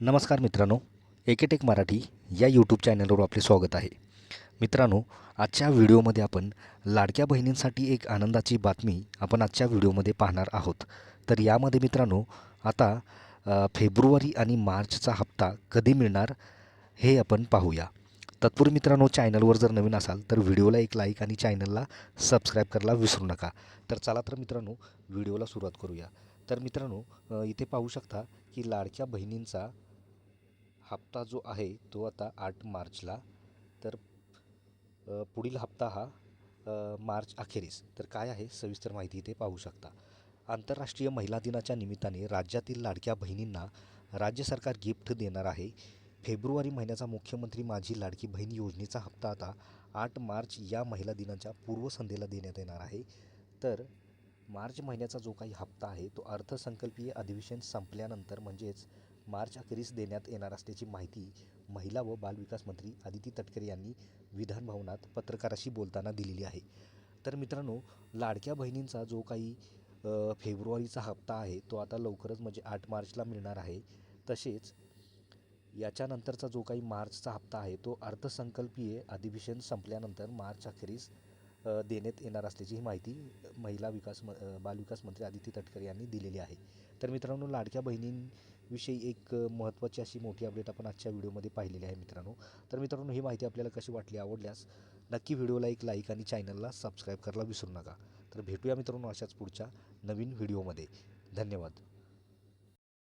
नमस्कार मित्रांनो एकेटेक मराठी या यूट्यूब चॅनलवर आपले स्वागत आहे. मित्रांनो आजच्या व्हिडिओमध्ये आपण लाडक्या बहिणींसाठी एक आनंदाची बातमी आपण आजच्या व्हिडिओमध्ये पाहणार आहोत. तर यामध्ये मित्रांनो आता फेब्रुवारी आणि मार्चचा हप्ता कधी मिळणार हे आपण पाहूया. तत्पूर्वी मित्रांनो चॅनलवर जर नवीन असाल तर व्हिडिओला एक लाईक आणि चॅनलला सबस्क्राईब करायला विसरू नका. तर चला तर मित्रांनो व्हिडिओला सुरुवात करूया. तर मित्रांनो इथे पाहू शकता की लाडक्या बहिणींचा हप्ता जो आहे तो आता आठ मार्चला. तर पुढील हप्ता हा मार्च अखेरीस. तर काय आहे सविस्तर माहिती इथे पाहू शकता. आंतरराष्ट्रीय महिला दिनाच्या निमित्ताने राज्यातील लाडक्या बहिणींना राज्य सरकार गिफ्ट देणार आहे. फेब्रुवारी महिन्याचा मुख्यमंत्री माझी लाडकी बहीण योजनेचा हप्ता आता आठ मार्च या महिला दिनाच्या पूर्वसंध्येला देण्यात येणार आहे. तर मार्च महिन्याचा जो काही हप्ता आहे तो अर्थसंकल्पीय अधिवेशन संपल्यानंतर म्हणजेच मार्च अखेरीस देण्यात येणार असल्याची माहिती महिला व बालविकास मंत्री आदिती तटकरे यांनी विधानभवनात पत्रकाराशी बोलताना दिलेली आहे. तर मित्रांनो लाडक्या बहिणींचा जो काही फेब्रुवारीचा हप्ता आहे तो आता लवकरच म्हणजे आठ मार्चला मिळणार आहे. तसेच याच्यानंतरचा जो काही मार्चचा हप्ता आहे तो अर्थसंकल्पीय अधिवेशन संपल्यानंतर मार्च अखेरीस देण्यात येणार असल्याची ही माहिती महिला विकास म बालविकास मंत्री आदिती तटकरे यांनी दिलेली आहे. तर मित्रांनो लाडक्या विषयी एक महत्त्वाची अशी मोठी अपडेट आपण आजच्या व्हिडिओमध्ये पाहिलेली आहे मित्रांनो. तर मित्रांनो ही माहिती आपल्याला कशी वाटली आवडल्यास नक्की व्हिडिओला एक लाईक आणि चॅनलला सबस्क्राईब करायला विसरू नका. तर भेटूया मित्रांनो अशाच पुढच्या नवीन व्हिडिओमध्ये. धन्यवाद.